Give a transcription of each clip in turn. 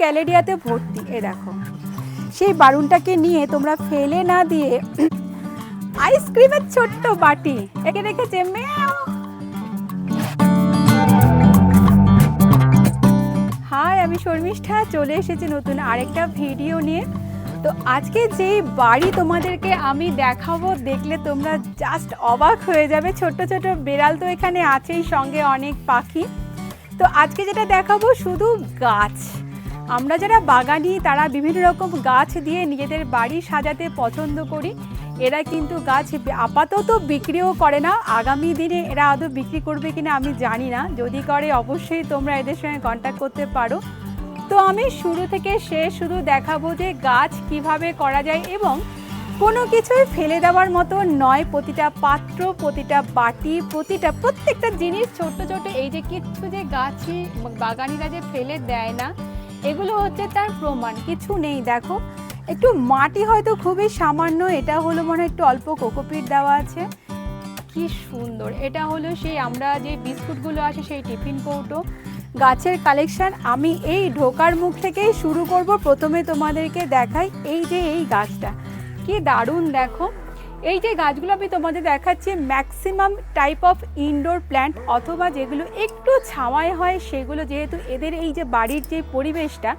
ক্যালেরিয়াতে ভর্তি, এ দেখো। সেই বারুনটাকে নিয়ে তোমরা ফেলে না দিয়ে আইসক্রিমের ছোট্ট বাটি একে রেখেছে, ম্যাও। হাই, আমি শর্মিষ্ঠা, চলে এসেছি নতুন আরেকটা ভিডিও নিয়ে। তো আজকে যে বাড়ি তোমাদেরকে আমি দেখাবো, দেখলে তোমরা জাস্ট অবাক হয়ে যাবে। ছোট ছোট বেড়াল তো এখানে আছেই, সঙ্গে অনেক পাখি। তো আজকে যেটা দেখাবো, শুধু গাছ। আমরা যারা বাগানি, তারা বিভিন্ন রকম গাছ দিয়ে নিজেদের বাড়ি সাজাতে পছন্দ করি। এরা কিন্তু গাছ আপাতত বিক্রিও করে না। আগামী দিনে এরা আদৌ বিক্রি করবে কিনা আমি জানি না। যদি করে, অবশ্যই তোমরা এদের সঙ্গে কন্ট্যাক্ট করতে পারো। তো আমি শুরু থেকে শেষ শুধু দেখাবো যে গাছ কীভাবে করা যায় এবং কোনো কিছুই ফেলে দেওয়ার মতো নয়। প্রতিটা পাত্র, প্রতিটা বাটি, প্রতিটা, প্রত্যেকটা জিনিস ছোট ছোট। এই যে কিচ্ছু যে গাছই বাগানিরা যে ফেলে দেয় না এগুলো হচ্ছে তার প্রমাণ, কিছু নেই, দেখো। একটু মাটি হয়তো খুবই সামান্য, এটা হলো মনে হয় একটু অল্প কোকোপিট দেওয়া আছে। কি সুন্দর, এটা হলো সেই আমরা যে বিস্কুটগুলো আছে, সেই টিফিন কৌটো। গাছের কালেকশন, আমি এই ঢোকার মুখ থেকেই শুরু করব। প্রথমে তোমাদেরকে দেখাই এই যে এই গাছটা। কি দারুণ, দেখো। এই যে গাছগুলো আমি তোমাদের দেখাচ্ছি maximum type of indoor plant অথবা যেগুলো একটু ছাওয়ায় হয়, সেগুলো যেহেতু এদের এই যে বাড়ির যে পরিবেশটা,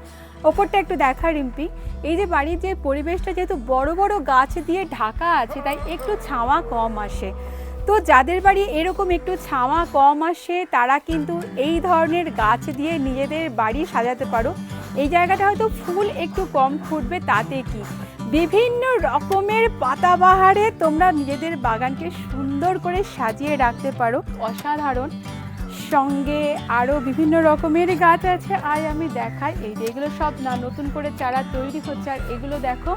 ওপরটা একটু দেখা রিম্পি, এই যে বাড়ির যে পরিবেশটা যেহেতু বড় বড় গাছ দিয়ে ঢাকা আছে, তাই একটু ছাওয়া কম আসে। তো যাদের বাড়ি এরকম একটু ছাওয়া কম আসে, তারা কিন্তু এই ধরনের গাছ দিয়ে নিজেদের বাড়ি সাজাতে পারো। এই জায়গাটা হয়তো ফুল একটু কম ফুটবে, তাতে কি? বিভিন্ন রকমের পাতাবাহারে তোমরা নিজেদের বাগানকে সুন্দর করে সাজিয়ে রাখতে পারো। অসাধারণ। সঙ্গে আরও বিভিন্ন রকমের গাছ আছে। আর আমি দেখাই। এই যে এগুলো সব না নতুন করে চারা তৈরি হচ্ছে। আর এগুলো দেখো,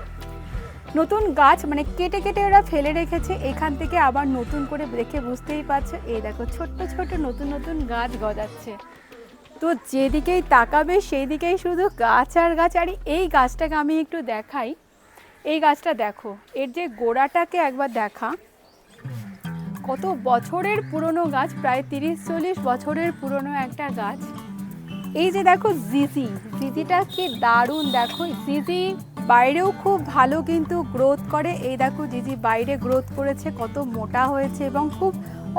নতুন গাছ মানে কেটে কেটে ওরা ফেলে রেখেছে। এখান থেকে আবার নতুন করে দেখে বুঝতেই পারছ। এই দেখো, ছোট্ট ছোট্ট নতুন নতুন গাছ গজাচ্ছে। তো যেদিকেই তাকাবে সেই দিকেই শুধু গাছ আর গাছ। আর এই গাছটাকে আমি একটু দেখাই। এই গাছটা দেখো, এর যে গোড়াটাকে একবার দেখা। কত বছরের পুরনো গাছ, প্রায় তিরিশ, চল্লিশ বছরের পুরনো একটা গাছ। এই যে দেখো জিজি, জিজিটা কি দারুণ, দেখো জিজি বাইরেও খুব ভালো কিন্তু গ্রোথ করে। এই দেখো জিজি বাইরে গ্রোথ করেছে, কত মোটা হয়েছে এবং খুব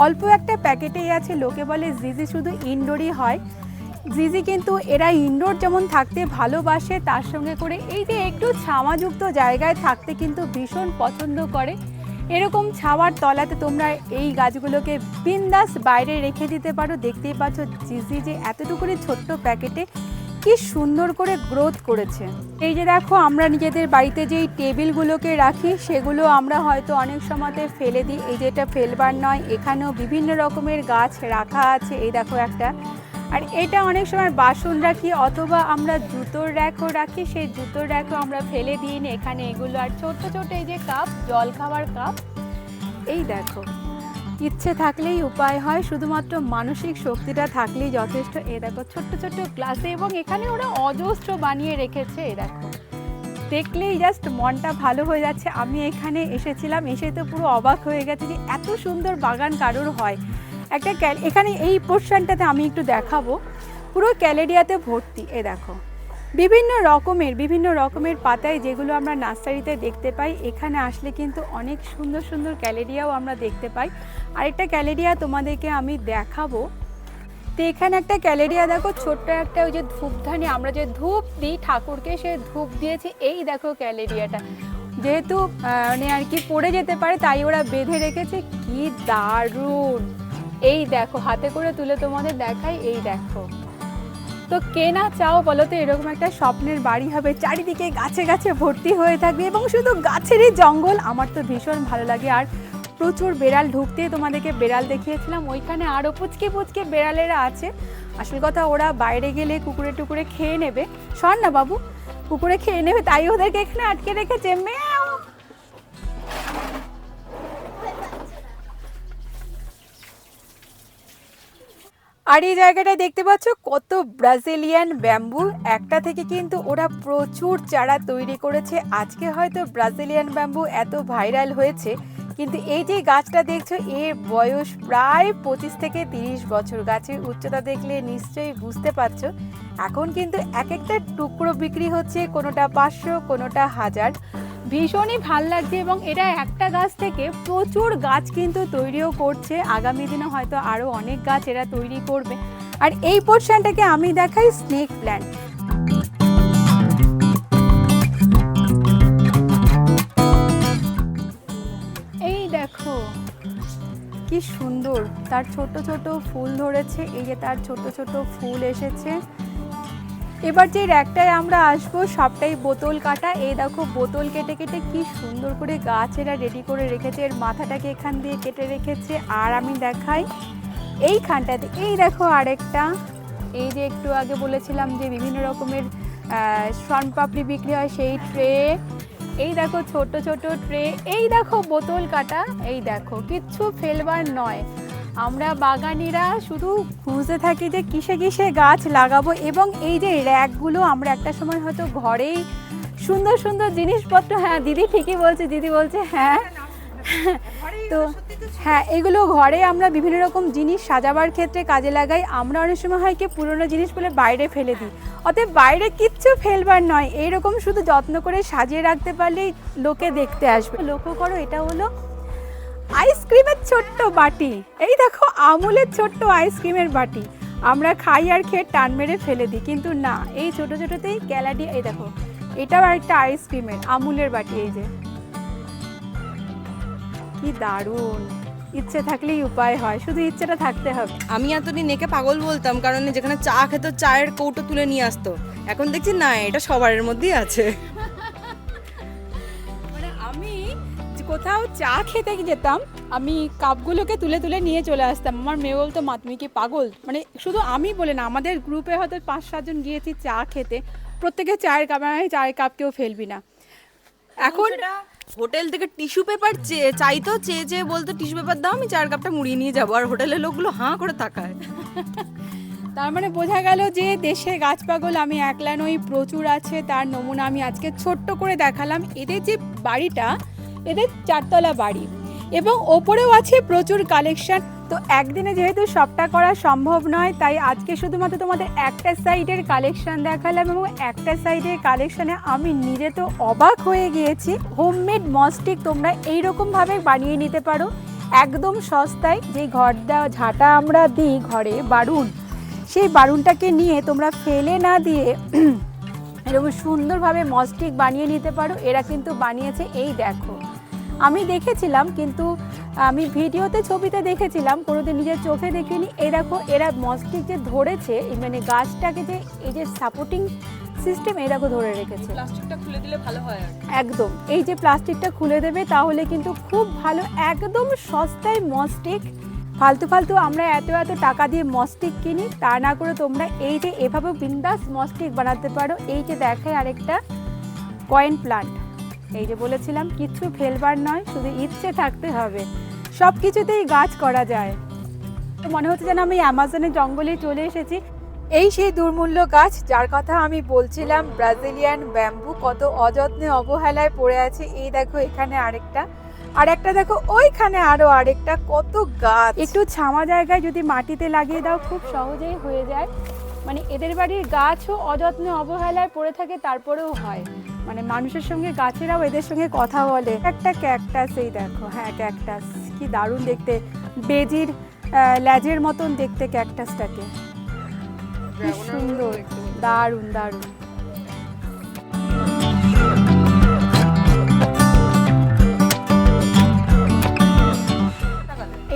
অল্প একটা প্যাকেটেই আছে। লোকে বলে জিজি শুধু ইনডোরই হয়। জিজি কিন্তু এরা ইনডোর যেমন থাকতে ভালোবাসে, তার সঙ্গে করে এই যে একটু ছাওয়াযুক্ত জায়গায় থাকতে কিন্তু ভীষণ পছন্দ করে। এরকম ছাওয়ার তলাতে তোমরা এই গাছগুলোকে বিন্দাস বাইরে রেখে দিতে পারো। দেখতেই পাচ্ছ জিজি যে এতটুকুনি ছোট্ট প্যাকেটে কি সুন্দর করে গ্রোথ করেছে। এই যে দেখো, আমরা নিজেদের বাড়িতে যেই টেবিলগুলোকে রাখি, সেগুলো আমরা হয়তো অনেক সময়তে ফেলে দিই। এই যে এটা ফেলবার নয়, এখানেও বিভিন্ন রকমের গাছ রাখা আছে। এই দেখো একটা। আর এটা অনেক সময় বাসন রাখি অথবা আমরা জুতোর র্যাকও রাখি, সেই জুতোর র্যাকও আমরা ফেলে দিয়ে নিই এখানে এগুলো। আর ছোট্ট ছোট এই যে কাপ জল খাওয়ার কাপ, এই দেখো, ইচ্ছে থাকলেই উপায় হয়, শুধুমাত্র মানসিক শক্তিটা থাকলেই যথেষ্ট। এ দেখো, ছোট্ট ছোট্ট গ্লাসে এবং এখানে ওরা অজস্র বানিয়ে রেখেছে এ দেখো। দেখলেই জাস্ট মনটা ভালো হয়ে যাচ্ছে। আমি এখানে এসেছিলাম, এসে তো পুরো অবাক হয়ে গেছে যে এত সুন্দর বাগান কারোর হয়। একটা এখানে এই পোর্শনটাতে আমি একটু দেখাবো। পুরো ক্যালেরিয়াতে ভর্তি, এ দেখো। বিভিন্ন রকমের বিভিন্ন রকমের পাতায় যেগুলো আমরা নার্সারিতে দেখতে পাই, এখানে আসলে কিন্তু অনেক সুন্দর সুন্দর ক্যালেরিয়াও আমরা দেখতে পাই। আরেকটা ক্যালেডিয়া তোমাদেরকে আমি দেখাবো। তো এখানে একটা ক্যালেরিয়া দেখো, ছোট্ট একটা ওই যে ধূপধানি, আমরা যে ধূপ দিই ঠাকুরকে, সে ধূপ দিয়েছি, এই দেখো ক্যালেরিয়াটা যেহেতু মানে আর কি পড়ে যেতে পারে, তাই ওরা বেঁধে রেখেছে, কি দারুণ! এই দেখো, হাতে করে তুলে তোমাদের দেখাই, এই দেখো। তো কে না চাও বলো তো, এরকম একটা স্বপ্নের বাড়ি হবে, চারিদিকে গাছে গাছে ভর্তি হয়ে থাকবে এবং শুধু গাছেরই জঙ্গল। আমার তো ভীষণ ভালো লাগে। আর প্রচুর বেড়াল ঢুকতে তোমাদেরকে বেড়াল দেখিয়েছিলাম, ওইখানে আরও পুচকে পুচকে বেড়ালেরা আছে। আসল কথা, ওরা বাইরে গেলে কুকুরে টুকুরে খেয়ে নেবে। শোন না বাবু, কুকুরে খেয়ে নেবে, তাই ওদেরকে এখানে আটকে রেখেছে। ম্যাও আর এই জায়গাটায় দেখতে পাচ্ছ কত ব্রাজিলিয়ান ব্যাম্বু। একটা থেকে কিন্তু ওরা প্রচুর চারা তৈরি করেছে। আজকে হয়তো ব্রাজিলিয়ান ব্যাম্বু এত ভাইরাল হয়েছে। কিন্তু এই যে গাছটা দেখছ, এর বয়স প্রায় পঁচিশ থেকে তিরিশ বছর। গাছের উচ্চতা দেখলে নিশ্চয়ই বুঝতে পারছ। এখন কিন্তু এক একটা টুকরো বিক্রি হচ্ছে, কোনোটা পাঁচশো, কোনোটা হাজার। ভীষণই ভালো লাগছে এবং এটা একটা গাছ থেকে প্রচুর গাছ কিন্তু তৈরিও করছে। আগামী দিনে হয়তো আরও অনেক গাছ এরা তৈরি করবে। আর এই পোর্শনটাকে আমি দেখাই স্নেক প্ল্যান্ট। এই দেখো, কি সুন্দর। তার ছোট ছোট ফুল ধরেছে, এই যে তার ছোট ছোট ফুল এসেছে। এবার যে র্যাকটায় আমরা আসব, সবটাই বোতল কাটা। এই দেখো, বোতল কেটে কেটে কি সুন্দর করে গাছ এরা রেডি করে রেখেছে, এর মাথাটাকে এখান দিয়ে কেটে রেখেছে, আর আমি দেখাই এইখানটাতে। এই দেখো আরেকটা। এই যে একটু আগে বলেছিলাম যে বিভিন্ন রকমের শন পাপড়ি বিক্রি হয় সেই ট্রে। এই দেখো, ছোট ছোট ট্রে। এই দেখো, বোতল কাটা। এই দেখো, কিচ্ছু ফেলবার নয়। আমরা বাগানিরা শুধু খুঁজতে থাকি যে কিসে কিসে গাছ লাগাবো এবং এই যে র্যাকগুলো, আমরা একটা সময় হয়তো ঘরেই সুন্দর সুন্দর জিনিসপত্র হ্যাঁ দিদি ঠিকই বলছে, দিদি বলছে হ্যাঁ। তো হ্যাঁ এগুলো ঘরে আমরা বিভিন্ন রকম জিনিস সাজাবার ক্ষেত্রে কাজে লাগাই। আমরা অনেক সময় হয় কি পুরোনো জিনিস বলে বাইরে ফেলে দিই। অতএব বাইরে কিচ্ছু ফেলবার নয় এইরকম শুধু যত্ন করে সাজিয়ে রাখতে পারলেই লোকে দেখতে আসবে। লক্ষ্য করো, এটা হলো আইসক্রিমের ছোট্ট বাটি। এই দেখো, আমুলের ছোট্ট আইসক্রিমের বাটি। আমরা খাই আর খেয়ে টান মেরে ফেলে দিই, কিন্তু না, এই ছোট ছোটতেই ক্যালাডি এই দেখো, এটাও একটা আইসক্রিমের আমুলের বাটি, এই যে। কি দারুণ। ইচ্ছে থাকলেই উপায় হয়, শুধু ইচ্ছেটা থাকতে হবে। আমি এতদিন একে পাগল বলতাম, কারণ যেখানে চা খেতো, চায়ের কৌটো তুলে নিয়ে আসতো। এখন দেখছি না, এটা সবার মধ্যেই আছে। কোথাও চা খেতে যেতাম আমি কাপগুলোকে তুলে তুলে নিয়ে চলে আসতাম। আমার মেয়ে বলতো মা তুমি কি পাগল? মানে শুধু আমি বলে না আমাদের গ্রুপে হয়তো পাঁচ সাতজন গিয়েছি চা খেতে। প্রত্যেকে চায়ের কাপ আমি চায়ের কাপ কেউ ফেলবি না। এখন হোটেল থেকে টিস্যু পেপার চেয়ে চাইতো চেয়ে চেয়ে বলতো টিস্যু পেপার দাও আমি চায়ের কাপটা মুড়িয়ে নিয়ে যাব। আর হোটেলের লোকগুলো হাঁ করে তাকায়। তার মানে বোঝা গেল যে দেশে গাছ পাগল আমি একলা নই প্রচুর আছে তার নমুনা আমি আজকে ছোট্ট করে দেখালাম। এদের যে বাড়িটা এদের চারতলা বাড়ি। এবং ওপরেও আছে প্রচুর কালেকশন তো একদিনে যেহেতু সবটা করা সম্ভব নয়, তাই আজকে শুধুমাত্র তোমাদের একটা সাইডের কালেকশন দেখালাম এবং একটা সাইডের কালেকশনে আমি নিজে তো অবাক হয়ে গিয়েছি। হোমমেড মস্টিক তোমরা এইরকমভাবে বানিয়ে নিতে পারো। একদম সস্তায় যে ঘর দেওয়া ঝাঁটা আমরা দিই ঘরে বারুন, সেই বারুনটাকে নিয়ে তোমরা ফেলে না দিয়ে এরকম সুন্দরভাবে মস্টিক বানিয়ে নিতে পারো। এরা কিন্তু বানিয়েছে, এই দেখো। আমি দেখেছিলাম কিন্তু আমি ভিডিওতে ছবিতে দেখেছিলাম কোনোদিন নিজের চোখে দেখিনি। এই দেখো এরা মস্টিক যে ধরেছে মানে গাছটাকে যে এই যে সাপোর্টিং সিস্টেম দেখো ধরে রেখেছে। প্লাস্টিকটা খুলে দিলে ভালো হয় একদম। এই যে প্লাস্টিকটা খুলে দেবে তাহলে কিন্তু খুব ভালো একদম সস্তায় মস্টিক ফালতু ফালতু আমরা এত এত টাকা দিয়ে মস্টিক কিনি তা না করে তোমরা এই যে এভাবে বিন্দাস মস্টিক বানাতে পারো। এই যে দেখায় আরেকটা কয়েন প্লান্ট এই যে বলেছিলাম, কিছু ফেলবার নয়, শুধু ইচ্ছে থাকতে হবে। সব কিছুতেই গাছ করা যায়। মনে হচ্ছে যেন আমি অ্যামাজনের জঙ্গলে চলে এসেছি। এই সেই দুর্মূল্য গাছ, যার কথা আমি বলছিলাম, ব্রাজিলিয়ান ব্যাম্বু কত অযত্নে অবহেলায় পড়ে আছে। এই দেখো এখানে আরেকটা। আর একটা দেখো, ওইখানে আরও আরেকটা, কত গাছ। একটু ছামা জায়গায় যদি মাটিতে লাগিয়ে দাও, খুব সহজেই হয়ে যায়। মানে এদের বাড়ির গাছও অযত্নে অবহেলায় পড়ে থাকে, তারপরেও হয়। মানে মানুষের সঙ্গে গাছেরাও এদের সঙ্গে কথা বলে। একটা ক্যাকটাস এই দেখো হ্যাঁ ক্যাকটাস কি দারুণ দেখতে। বেজির ল্যাজের মতন দেখতে ক্যাকটাসটাকে কি সুন্দর। দারুণ দারুণ।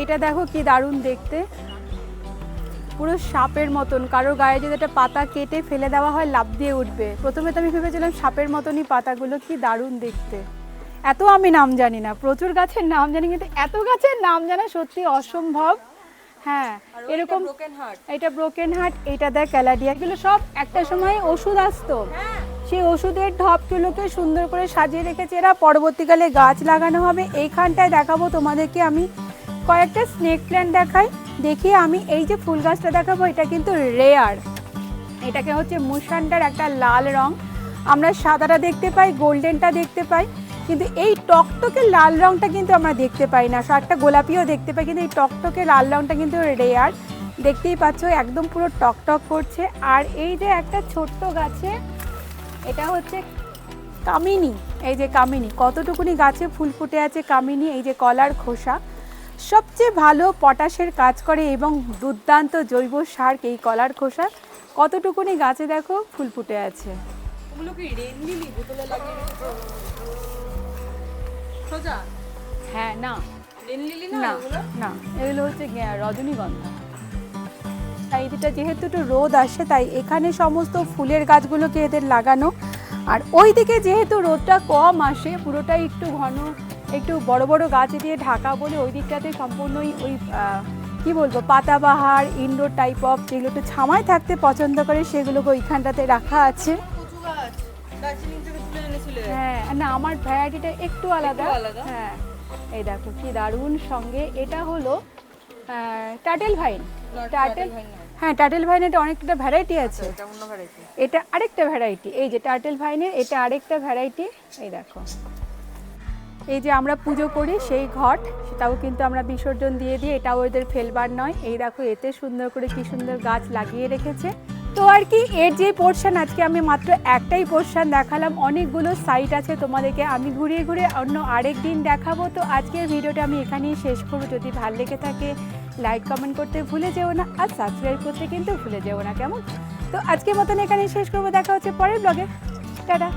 এটা দেখো কি দারুণ দেখতে। পুরো সাপের মতন। কারোর গায়ে যদি একটা পাতা কেটে ফেলে দেওয়া হয় লাভ দিয়ে উঠবে। প্রথমে তো আমি ভেবেছিলাম সাপের মতনই পাতাগুলো কি দারুণ দেখতে। এত আমি নাম জানি না। প্রচুর গাছের নাম জানি কিন্তু এত গাছের নাম জানা সত্যি অসম্ভব। হ্যাঁ এরকম এটা ব্রোকেন হার্ট এটা দেখ ক্যালাডিয়া। এগুলো সব একটা সময় ওষুধ আসতো। সেই ওষুধের ঢপগুলোকে সুন্দর করে সাজিয়ে রেখেছে এরা। পরবর্তীকালে গাছ লাগানো হবে। এইখানটায় দেখাবো তোমাদেরকে আমি কয়েকটা স্নেক প্ল্যান্ট দেখাই। দেখি আমি এই যে ফুল গাছটা দেখাবো, এটা কিন্তু রেয়ার এটাকে হচ্ছে মুসান্ডার একটা লাল রং। আমরা সাদাটা দেখতে পাই, গোল্ডেনটা দেখতে পাই, কিন্তু এই টকটকে লাল রংটা কিন্তু আমরা দেখতে পাই না। একটা গোলাপিও দেখতে পাই, কিন্তু এই টকটকে লাল রংটা কিন্তু রেয়ার দেখতেই পাচ্ছ, একদম পুরো টক টক করছে। আর এই যে একটা ছোট্ট গাছে, এটা হচ্ছে কামিনী। এই যে কামিনী, কতটুকুনি গাছে ফুল ফুটে আছে কামিনী, এই যে কলার খোসা। সবচেয়ে ভালো পটাশের কাজ করে এবং দুর্দান্ত জৈব সার এই কলার খোসা। কতটুকুনি গাছে দেখো ফুল ফুটে আছে। হ্যাঁ না। না না এগুলো হচ্ছে রজনীগন্ধা। তাই এটা যেহেতু একটু রোদ আসে তাই এখানে সমস্ত ফুলের গাছগুলোকে এদের লাগানো। আর ওই দিকে যেহেতু রোদটা কম আসে পুরোটাই একটু ঘন একটু বড় বড় গাছ দিয়ে ঢাকা বলে ওই দিকটাতে সম্পূর্ণই ওই কি বলব পাতাবাহার ইনডোর টাইপ অফ যেগুলো একটু ছামায় থাকতে পছন্দ করে সেগুলোকে ওইখানটাতে রাখা আছে। হ্যাঁ না আমার ভ্যারাইটিটা একটু আলাদা। হ্যাঁ এই দেখো কি দারুণ সঙ্গে। এটা হলো টাটেল ভাইন টাটেল হ্যাঁ টাটেল ভাইনের অনেকটা ভ্যারাইটি আছে। এটা এটা আরেকটা ভ্যারাইটি এই যে টার্টেল ভাইনের এটা আরেকটা ভ্যারাইটি এই দেখো। এই যে আমরা পুজো করি, সেই ঘট, সেটাও কিন্তু আমরা বিসর্জন দিয়ে দিই, এটাও ওদের ফেলবার নয়। এই দেখো, এতে সুন্দর করে কি সুন্দর গাছ লাগিয়ে রেখেছে। তো আর কি, এর যে পোর্শন আজকে আমি মাত্র একটাই পোর্শন দেখালাম। অনেকগুলো সাইট আছে তোমাদেরকে আমি ঘুরিয়ে ঘুরে অন্য আরেক দিন দেখাবো। তো আজকের ভিডিওটা আমি এখানেই শেষ করব। যদি ভালো লেগে থাকে লাইক কমেন্ট করতে ভুলে যেও না, আর সাবস্ক্রাইব করতে কিন্তু ভুলে যেও না, কেমন? তো আজকের মতন এখানেই শেষ করব। দেখা হচ্ছে পরের ব্লগে টাটা!